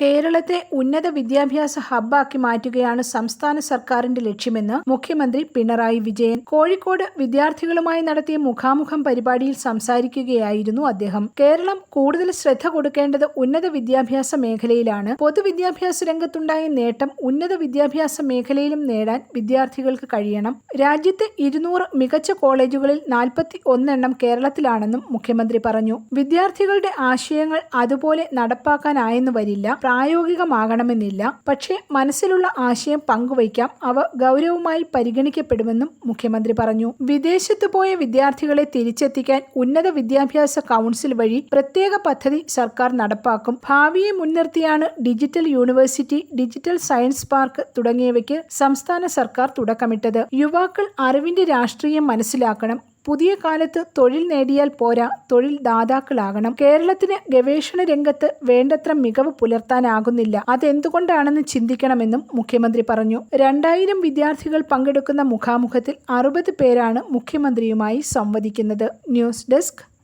കേരളത്തെ ഉന്നത വിദ്യാഭ്യാസ ഹബ്ബാക്കി മാറ്റുകയാണ് സംസ്ഥാന സർക്കാരിന്റെ ലക്ഷ്യമെന്ന് മുഖ്യമന്ത്രി പിണറായി വിജയൻ കോഴിക്കോട് വിദ്യാർത്ഥികളുമായി നടത്തിയ മുഖാമുഖം പരിപാടിയിൽ സംസാരിക്കുകയായിരുന്നു അദ്ദേഹം. കേരളം കൂടുതൽ ശ്രദ്ധ കൊടുക്കേണ്ടത് ഉന്നത വിദ്യാഭ്യാസ മേഖലയിലാണ്. പൊതുവിദ്യാഭ്യാസ രംഗത്തുണ്ടായ നേട്ടം ഉന്നത വിദ്യാഭ്യാസ മേഖലയിലും നേടാൻ വിദ്യാർത്ഥികൾക്ക് കഴിയണം. രാജ്യത്തെ ഇരുന്നൂറ് മികച്ച കോളേജുകളിൽ നാൽപ്പത്തി ഒന്നെണ്ണം കേരളത്തിലാണെന്നും മുഖ്യമന്ത്രി പറഞ്ഞു. വിദ്യാർത്ഥികളുടെ ആശയങ്ങൾ അതുപോലെ നടപ്പാക്കാനായെന്ന് വരില്ല. പ്രായോഗികമാകണമെന്നില്ല. പക്ഷേ മനസ്സിലുള്ള ആശയം പങ്കുവയ്ക്കാം. അവ ഗൗരവമായി പരിഗണിക്കപ്പെടുമെന്നും മുഖ്യമന്ത്രി പറഞ്ഞു. വിദേശത്ത് പോയ വിദ്യാർത്ഥികളെ തിരിച്ചെത്തിക്കാൻ ഉന്നത വിദ്യാഭ്യാസ കൗൺസിൽ വഴി പ്രത്യേക പദ്ധതി സർക്കാർ നടപ്പാക്കും. ഭാവിയെ മുൻനിർത്തിയാണ് digital university digital science park തുടങ്ങിയവയ്ക്ക് സംസ്ഥാന സർക്കാർ തുടക്കമിട്ടത്. യുവാക്കൾ അറിവിന്റെ രാഷ്ട്രീയം മനസ്സിലാക്കണം പുതിയ കാലത്ത് തൊഴിൽ നേടിയാൽ പോരാ തൊഴിൽ ദാതാക്കളാകണം. കേരളത്തിന് ഗവേഷണ രംഗത്ത് വേണ്ടത്ര മികവ് പുലർത്താനാകുന്നില്ല. അതെന്തുകൊണ്ടാണെന്ന് ചിന്തിക്കണമെന്നും മുഖ്യമന്ത്രി പറഞ്ഞു. രണ്ടായിരം വിദ്യാർത്ഥികൾ പങ്കെടുക്കുന്ന മുഖാമുഖത്തിൽ അറുപത് പേരാണ് മുഖ്യമന്ത്രിയുമായി സംവദിക്കുന്നത്. News desk